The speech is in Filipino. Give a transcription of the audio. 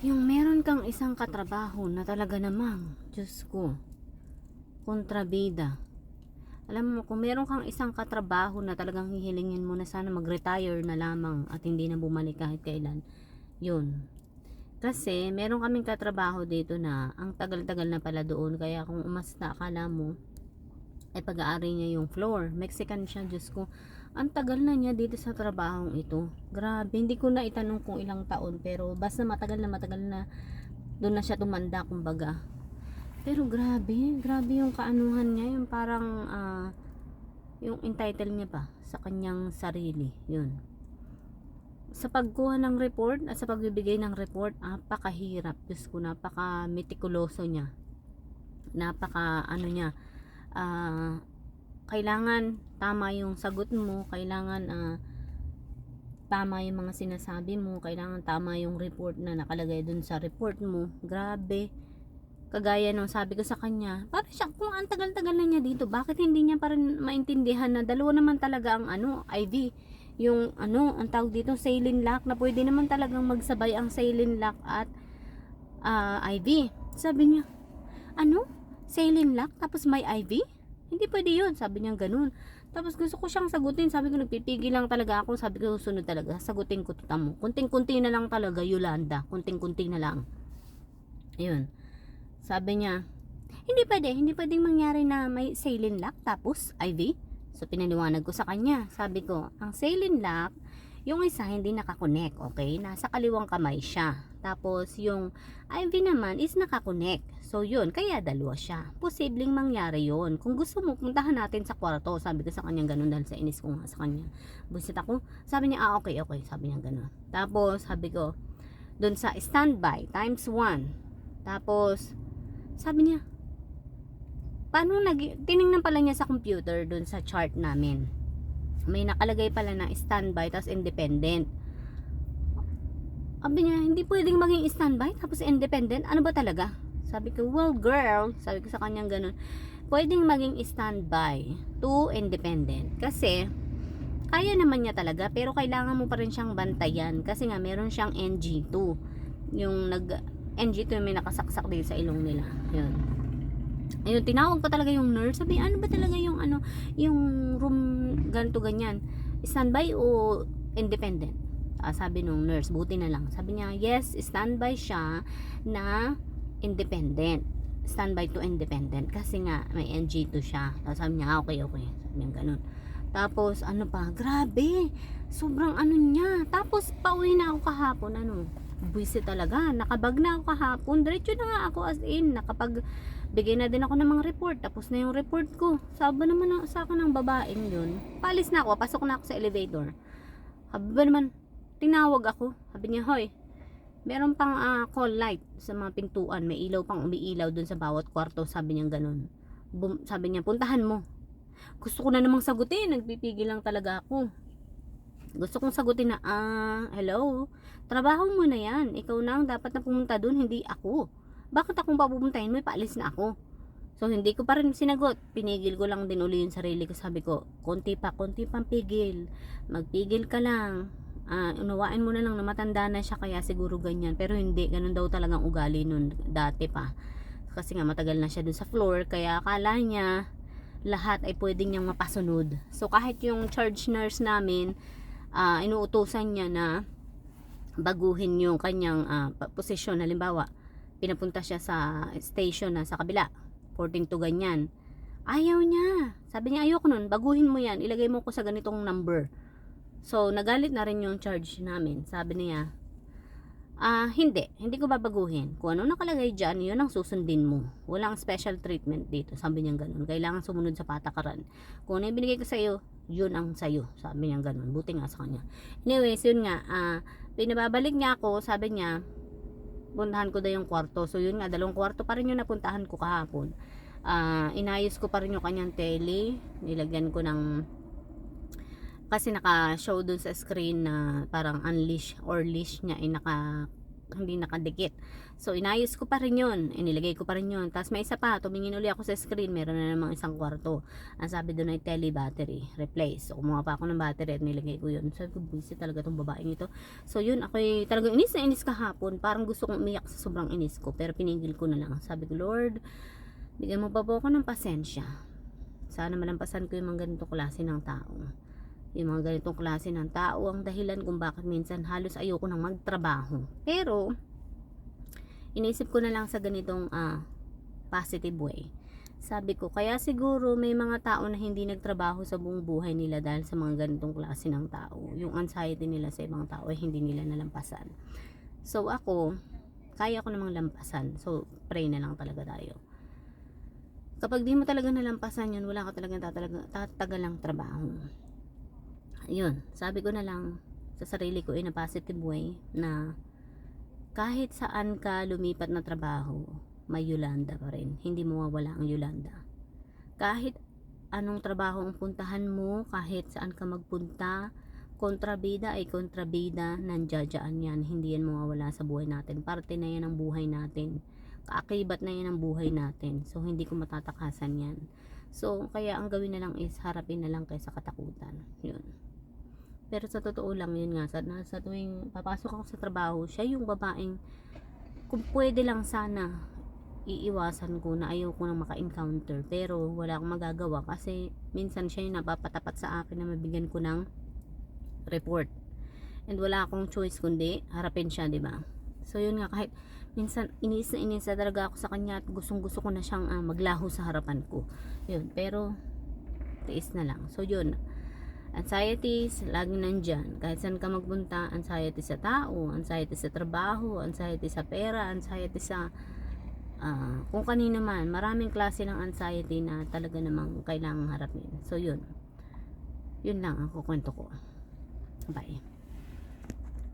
Yung meron kang isang katrabaho na talaga namang, Diyos ko, kontrabida. Alam mo, kung meron kang isang katrabaho na talagang hihilingin mo na sana mag-retire na lamang at hindi na bumalik kahit kailan, yun. Kasi, meron kaming katrabaho dito na ang tagal-tagal na pala doon. Kaya kung umasta, akala mo, ay pag-aari niya yung floor. Mexican siya, Diyos ko. Ang tagal na niya dito sa trabahong ito. Grabe, hindi ko na itanong kung ilang taon. Pero basta matagal na matagal na doon na siya tumanda, kumbaga. Pero grabe, grabe yung kaanuhan niya. Yung parang, ah, yung entitle niya pa sa kanyang sarili. Yun. Sa pagkuha ng report at sa pagbibigay ng report, napakahirap. Diyos ko, napaka metikuloso niya. Napaka, ano niya, ah, kailangan tama yung sagot mo, kailangan ah, tama yung mga sinasabi mo, kailangan tama yung report na nakalagay dun sa report mo. Grabe. Kagaya nung sabi ko sa kanya, para siya kung ang tagal-tagal na niya dito, bakit hindi niya pa rin maintindihan na dalawa naman talaga ang ano, IV, yung ano, ang tawag dito, saline lock, na pwede naman talagang magsabay ang saline lock at ah, IV. Sabi niya, ano? Saline lock? Tapos may IV? Hindi pwede yun. Sabi niya ganun. Tapos gusto ko siyang sagutin. Sabi ko, nagpipigil lang talaga ako. Sabi ko, sunod talaga. Sagutin ko tuta mo. Kunting-kunti na lang talaga, Yolanda. Kunting-kunti na lang. Ayun. Sabi niya, hindi pwede. Hindi pwedeng mangyari na may saline lock tapos IV. So, pinaliwanag ko sa kanya. Sabi ko, ang saline lock, yung isa hindi nakakonect, okay? Nasa kaliwang kamay siya. Tapos, yung IV naman is nakakonect. So, yun. Kaya dalawa siya. Posibleng mangyari yun. Kung gusto mo, puntahan natin sa kwarto. Sabi ko sa kanya ganun dahil sa inis ko nga sa kanya. Busit ako. Sabi niya, ah, okay, okay. Sabi niya ganun. Tapos, sabi ko, dun sa standby, times 1. Tapos, sabi niya, paano nag... Tinignan pala niya sa computer dun sa chart namin. May nakalagay pala na standby, tapos independent. Sabi niya, hindi pwedeng maging standby tapos independent. Ano ba talaga? Sabi ko, well girl, sabi ko sa kanyang ganun, pwedeng maging standby to independent. Kasi, kaya naman niya talaga, pero kailangan mo pa rin siyang bantayan. Kasi nga, meron siyang NG2. Yung nag, NG2 yung may nakasaksak din sa ilong nila. Yun. Ayun, tinawag ko talaga yung nurse. Sabi, ano ba talaga yung ano, yung room ganto ganyan? Standby o independent? Ah, sabi nung nurse, buti na lang. Sabi niya, yes, standby siya na independent. Standby to independent. Kasi nga, may NG2 siya. Tapos sabi niya, ah, okay, okay. Sabi niya ganun. Tapos, ano pa, grabe. Sobrang ano niya. Tapos, pauwi na ako kahapon, ano, buwisi talaga. Nakabag na ako kahapon. Diretso na nga ako as in. Nakapag, bigay na din ako ng mga report. Tapos na yung report ko. Sabi naman na, sa akin ng babaeng yun. Palis na ako. Pasok na ako sa elevator. Sabi ba naman, tinawag ako. Sabi niya, hoy, meron pang ah, call light sa mga pintuan. May ilaw pang umiilaw dun sa bawat kwarto. Sabi niya ganun. Bum, sabi niya, puntahan mo. Gusto ko na namang sagutin. Nagpipigil lang talaga ako. Gusto kong sagutin na, ah, hello, trabaho mo na yan. Ikaw na ang dapat na pumunta dun, hindi ako. Bakit akong papupuntahin mo? Paalis na ako. So, hindi ko pa rin sinagot. Pinigil ko lang din uli yung sarili ko. Sabi ko, konti pa, konti pang pigil. Magpigil ka lang. Ah, unawain mo na lang na matanda na siya kaya siguro ganyan. Pero hindi, ganun daw talagang ugali nun dati pa. Kasi nga matagal na siya dun sa floor. Kaya akala niya lahat ay pwedeng niyang mapasunod. So, kahit yung charge nurse namin, ah, inuutosan niya na baguhin yung kanyang pa- posisyon. Halimbawa, pinapunta siya sa station na sa kabila. 14 to ganyan. Ayaw niya. Sabi niya, ayoko nun. Baguhin mo yan. Ilagay mo ko sa ganitong number. So, nagalit na rin yung charge namin. Sabi niya, ah, hindi. Hindi ko babaguhin. Kung ano nakalagay dyan, yun ang susundin mo. Walang special treatment dito. Sabi niya ganun. Kailangan sumunod sa patakaran. Kung ano yung binigay ko sa'yo, yun ang sa'yo. Sabi niya ganun. Buti nga sa kanya. Anyways, yun nga. Ah, pinababalik niya ako. Sabi niya, puntahan ko daw yung kwarto. So yun nga, dalawang kwarto pa rin yung napuntahan ko kahapon. Ah, inayos ko pa rin yung kanyang tele. Nilagyan ko ng kasi naka-show dun sa screen na parang unleash or leash niya ay naka hindi nakadikit. So, inayos ko pa rin yun. Inilagay ko pa rin yun. Tapos may isa pa, tumingin uli ako sa screen, meron na namang isang kwarto. Ang sabi doon ay tele battery, replace. So, kumuha pa ako ng battery at nilagay ko yun. Sabi ko, busy talaga tong babaeng ito. So, yun, ako talagang inis na inis kahapon. Parang gusto kong umiyak sa sobrang inis ko. Pero pinigil ko na lang. Sabi ko, Lord, bigyan mo pa po ako ng pasensya. Sana malampasan ko yung mga ganitong klase ng tao yung mga ganitong klase ng tao ang dahilan kung bakit minsan halos ayoko nang magtrabaho. Pero, inisip ko na lang sa ganitong ah, positive way. Sabi ko, kaya siguro may mga tao na hindi nagtrabaho sa buong buhay nila dahil sa mga ganitong klase ng tao. Yung anxiety nila sa ibang tao ay hindi nila nalampasan. So ako, kaya ko namang lampasan. So, pray na lang talaga tayo. Kapag di mo talaga nalampasan yun, wala ka talagang tatagalang trabaho yun, sabi ko na lang sa sarili ko in a positive way na kahit saan ka lumipat na trabaho, may Yolanda pa rin. Hindi mawawala ang Yolanda. Kahit anong trabaho ang puntahan mo, kahit saan ka magpunta, kontrabida ay kontrabida, nandiyadyaan yan. Hindi yan mawawala sa buhay natin. Parte na yan ng buhay natin. Kaakibat na yan ng buhay natin. So, hindi ko matatakasan yan. So, kaya ang gawin na lang is harapin na lang kaysa katakutan. Yun. Pero sa totoo lang yun nga, sa, sa tuwing papasok ako sa trabaho, siya yung babaeng, kung pwede lang sana, iiwasan ko na ayaw ko nang maka-encounter. Pero wala akong magagawa kasi minsan siya yung napapatapat sa akin na mabigyan ko ng report. And wala akong choice kundi harapin siya, di ba? So yun nga, kahit minsan inis na inis na talaga ako sa kanya at gustong gusto ko na siyang ah, maglaho sa harapan ko. Yun, pero tiis na lang. So yun, anxieties, lagi nandyan. Kahit saan ka magpunta, anxiety sa tao, anxiety sa trabaho, anxiety sa pera, anxiety sa ah, kung kanino man. Maraming klase ng anxiety na talaga namang kailangang harapin. So, yun. Yun lang ang kukwento ko. Bye.